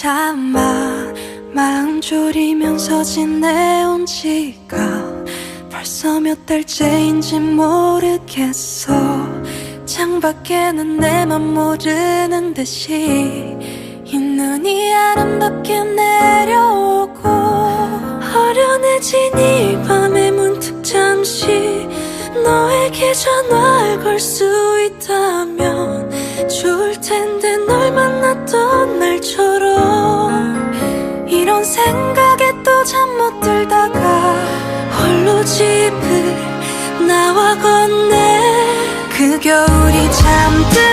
참아 마음 졸이면서 지내온 지가 벌써 몇 달째인지 모르겠어. 창밖에는 내 맘 모르는 듯이 이 눈이 아름답게 내려오고 어련해진 이 밤에 문득 잠시 너에게 전화를 걸수 나와 건네. 그 겨울이 잠든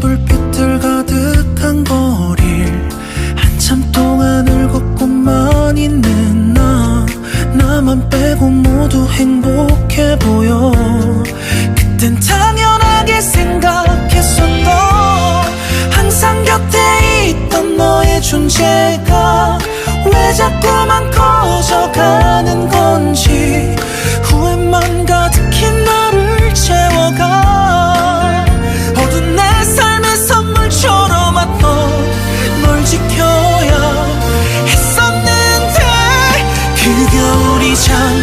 불빛들 가득한 거릴. 한참 동안 을걷고만 있는 나 나만 빼고 모두 행복해 보여. 그땐 당연하게 생각했었던 항상 곁에 있던 너의 존재가 왜 자꾸만 커져가는 건 지켜야 했었는데 그 겨울이 참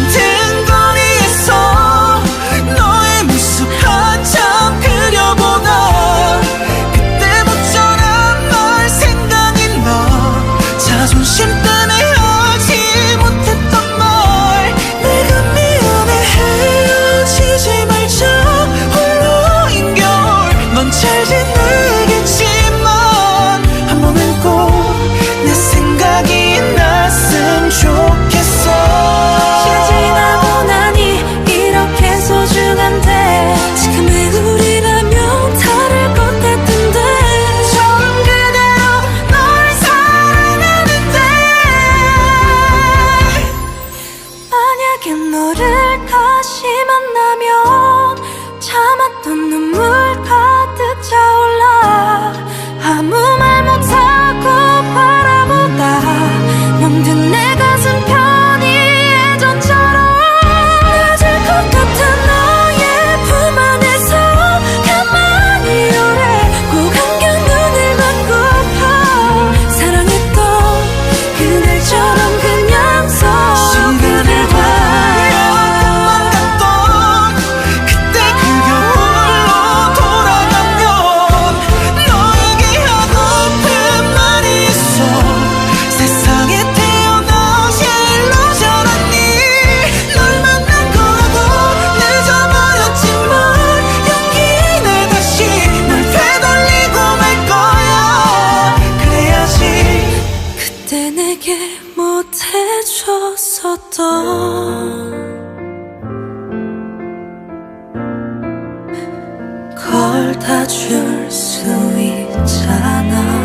그대 내게 못해줬었던 걸 다 줄 수 있잖아.